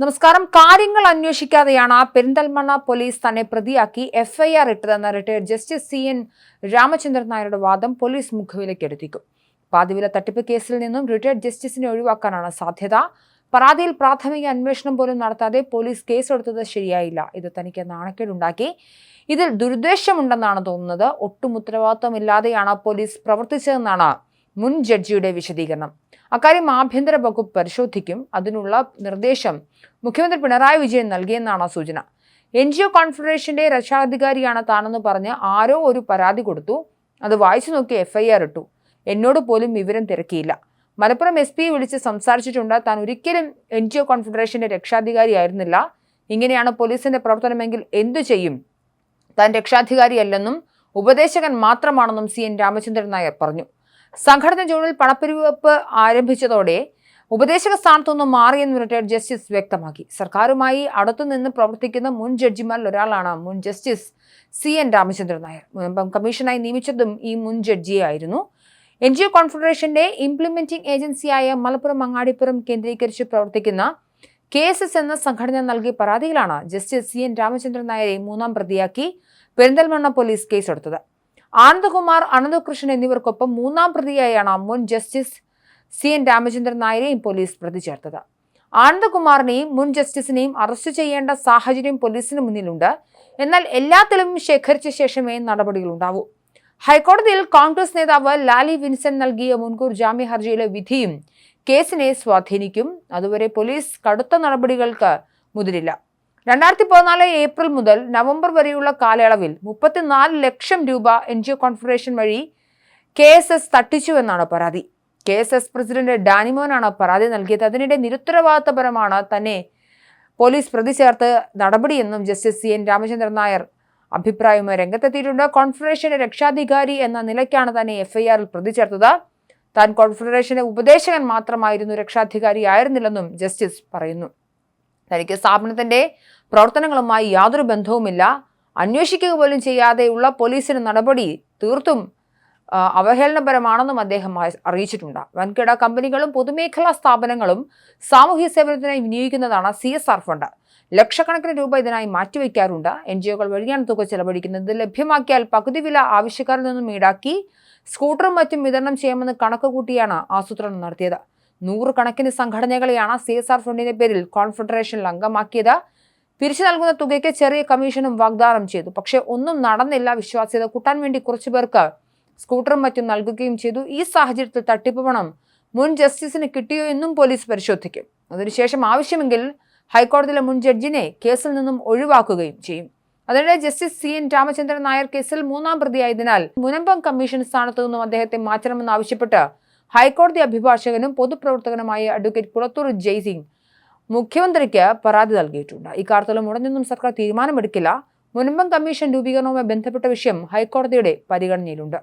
നമസ്കാരം. കാര്യങ്ങൾ അന്വേഷിക്കാതെയാണ് പെരിന്തൽമണ്ണ പോലീസ് തന്നെ പ്രതിയാക്കി FIR ഇട്ടതെന്ന retired justice C N Ramachandran നായരുടെ വാദം പോലീസ് മുഖവിലേക്ക് എടുത്തിക്കും പാതിവില തട്ടിപ്പ് കേസിൽ നിന്നും റിട്ടയർഡ് ജസ്റ്റിസിനെ ഒഴിവാക്കാനാണ് സാധ്യത. പരാതിയിൽ പ്രാഥമിക അന്വേഷണം പോലും നടത്താതെ പോലീസ് കേസെടുത്തത് ശരിയായില്ല. ഇത് തനിക്ക് നാണക്കേടുണ്ടാക്കി. ഇതിൽ ദുരുദ്ദേശമുണ്ടെന്നാണ് തോന്നുന്നത്. ഒട്ടും ഉത്തരവാദിത്വമില്ലാതെയാണ് പോലീസ് പ്രവർത്തിച്ചതെന്നാണ് മുൻ ജഡ്ജിയുടെ വിശദീകരണം. അക്കാര്യം ആഭ്യന്തര വകുപ്പ് പരിശോധിക്കും. അതിനുള്ള നിർദ്ദേശം മുഖ്യമന്ത്രി പിണറായി വിജയൻ നൽകിയെന്നാണ് സൂചന. എൻ ജി ഒ കോൺഫെഡറേഷന്റെ രക്ഷാധികാരിയാണ് താനെന്ന് പറഞ്ഞ് ആരോ ഒരു പരാതി കൊടുത്തു. അത് വായിച്ചു നോക്കി എഫ്ഐആർ ഇട്ടു. എന്നോട് പോലും വിവരം തിരക്കിയില്ല. മലപ്പുറം എസ് പിയെ വിളിച്ച് സംസാരിച്ചിട്ടുണ്ട്. താൻ ഒരിക്കലും എൻ ജി ഒ കോൺഫെഡറേഷന്റെ രക്ഷാധികാരിയായിരുന്നില്ല ഇങ്ങനെയാണ് പോലീസിന്റെ പ്രവർത്തനമെങ്കിൽ എന്തു ചെയ്യും? താൻ രക്ഷാധികാരിയല്ലെന്നും ഉപദേശകൻ മാത്രമാണെന്നും സി എൻ രാമചന്ദ്രൻ നായർ പറഞ്ഞു. സംഘടന ജൂണിൽ പണപ്പെരുവപ്പ് ആരംഭിച്ചതോടെ ഉപദേശക സ്ഥാനത്തുനിന്ന് മാറിയെന്ന് റിട്ടയർഡ് ജസ്റ്റിസ് വ്യക്തമാക്കി. സർക്കാരുമായി അടുത്തുനിന്ന് പ്രവർത്തിക്കുന്ന മുൻ ജഡ്ജിമാരിൽ ഒരാളാണ് മുൻ justice C N Ramachandran Nair. കമ്മീഷനായി നിയമിച്ചതും ഈ മുൻ ജഡ്ജിയെ ആയിരുന്നു. എൻ ജി ഒ കോൺഫെഡറേഷന്റെ ഇംപ്ലിമെന്റിംഗ് ഏജൻസിയായ മലപ്പുറം അങ്ങാടിപ്പുറം കേന്ദ്രീകരിച്ച് പ്രവർത്തിക്കുന്ന കെ എസ് എസ് എന്ന സംഘടന നൽകിയ പരാതിയിലാണ് ജസ്റ്റിസ് സി എൻ രാമചന്ദ്രൻ നായരെ മൂന്നാം പ്രതിയാക്കി പെരിന്തൽമണ്ണ പോലീസ് കേസെടുത്തത്. ആനന്ദകുമാർ അനന്തകൃഷ്ണൻ എന്നിവർക്കൊപ്പം മൂന്നാം പ്രതിയായാണ് മുൻ ജസ്റ്റിസ് സി എൻ രാമചന്ദ്രൻ നായരെയും പോലീസ് പ്രതി ചേർത്തത് ആനന്ദകുമാറിനെയും മുൻ ജസ്റ്റിസിനെയും അറസ്റ്റ് ചെയ്യേണ്ട സാഹചര്യം പോലീസിന് മുന്നിലുണ്ട്. എന്നാൽ എല്ലാ തെളിവും ശേഖരിച്ച ശേഷമേ നടപടികളുണ്ടാവൂ. ഹൈക്കോടതിയിൽ കോൺഗ്രസ് നേതാവ് ലാലി വിൻസെന്റ് നൽകിയ മുൻകൂർ ജാമ്യ ഹർജിയിലെ വിധിയും കേസിനെ സ്വാധീനിക്കും. അതുവരെ പോലീസ് കടുത്ത നടപടികൾക്ക് മുതിരില്ല. രണ്ടായിരത്തി പതിനാല് ഏപ്രിൽ മുതൽ നവംബർ വരെയുള്ള കാലയളവിൽ മുപ്പത്തിനാല് ലക്ഷം രൂപ എൻ ജി ഒ കോൺഫെഡറേഷൻ വഴി കെ എസ് എസ് തട്ടിച്ചുവെന്നാണ് പരാതി. കെ എസ് എസ് പ്രസിഡന്റ് ഡാനിമോനാണ് പരാതി നൽകിയത്. അതിനിടെ നിരുത്തരവാദിത്തപരമാണ് തന്നെ പോലീസ് പ്രതി ചേർത്ത് നടപടിയെന്നും justice C N Ramachandran Nair അഭിപ്രായവുമായി രംഗത്തെത്തിയിട്ടുണ്ട്. കോൺഫെഡറേഷന്റെ രക്ഷാധികാരി എന്ന നിലയ്ക്കാണ് തന്നെ എഫ്ഐആറിൽ പ്രതി ചേർത്തത്. താൻ കോൺഫെഡറേഷന്റെ ഉപദേശകൻ മാത്രമായിരുന്നു രക്ഷാധികാരി ആയിരുന്നില്ലെന്നും ജസ്റ്റിസ് പറയുന്നു. തനിക്ക് സ്ഥാപനത്തിന്റെ പ്രവർത്തനങ്ങളുമായി യാതൊരു ബന്ധവുമില്ല. അന്വേഷിക്കുക പോലും ചെയ്യാതെയുള്ള പോലീസിന് നടപടി തീർത്തും അവഹേളനപരമാണെന്നും അദ്ദേഹം അറിയിച്ചിട്ടുണ്ട്. വൻകിട കമ്പനികളും പൊതുമേഖലാ സ്ഥാപനങ്ങളും സാമൂഹ്യ സേവനത്തിനായി വിനിയോഗിക്കുന്നതാണ് സി എസ് ആർ ഫണ്ട്. ലക്ഷക്കണക്കിന് രൂപ ഇതിനായി മാറ്റിവെക്കാറുണ്ട്. എൻ ജി ഒകൾ വഴിയാണ് തുക ചെലവഴിക്കുന്നത്. ഇത് ലഭ്യമാക്കിയാൽ പകുതി വില ആവശ്യക്കാരിൽ നിന്നും ഈടാക്കി സ്കൂട്ടറും മറ്റും വിതരണം ചെയ്യാമെന്ന് കണക്ക് കൂട്ടിയാണ് ആസൂത്രണം നടത്തിയത്. നൂറുകണക്കിന് സംഘടനകളെയാണ് സി എസ് ആർ ഫണ്ടിന്റെ പേരിൽ കോൺഫെഡറേഷനിൽ അംഗമാക്കിയത്. പിരിച്ചു നൽകുന്ന തുകയ്ക്ക് ചെറിയ കമ്മീഷനും വാഗ്ദാനം ചെയ്തു. പക്ഷേ ഒന്നും നടന്നില്ല വിശ്വാസ്യത കൂട്ടാൻ വേണ്ടി കുറച്ചു പേർക്ക് സ്കൂട്ടറും മറ്റും നൽകുകയും ചെയ്തു. ഈ സാഹചര്യത്തിൽ തട്ടിപ്പ് പണം മുൻ ജസ്റ്റിസിന് കിട്ടിയോ എന്നും പോലീസ് പരിശോധിക്കും. അതിനുശേഷം ആവശ്യമെങ്കിൽ ഹൈക്കോടതിയിലെ മുൻ ജഡ്ജിനെ കേസിൽ നിന്നും ഒഴിവാക്കുകയും ചെയ്യും. അതിനിടെ justice C N Ramachandran Nair കേസിൽ മൂന്നാം പ്രതിയായതിനാൽ മുനമ്പം കമ്മീഷൻ സ്ഥാനത്തു നിന്നും അദ്ദേഹത്തെ മാറ്റണമെന്നാവശ്യപ്പെട്ട് ഹൈക്കോടതി അഭിഭാഷകനും പൊതുപ്രവർത്തകനുമായ അഡ്വക്കേറ്റ് പുറത്തൂർ ജയ്സിംഗ് മുഖ്യമന്ത്രിക്ക് പരാതി നൽകിയിട്ടുണ്ട്. ഇക്കാര്യത്തിലും ഉടനൊന്നും സർക്കാർ തീരുമാനമെടുക്കില്ല. മുനമ്പം കമ്മീഷൻ രൂപീകരണവുമായി ബന്ധപ്പെട്ട വിഷയം ഹൈക്കോടതിയുടെ പരിഗണനയിലുണ്ട്.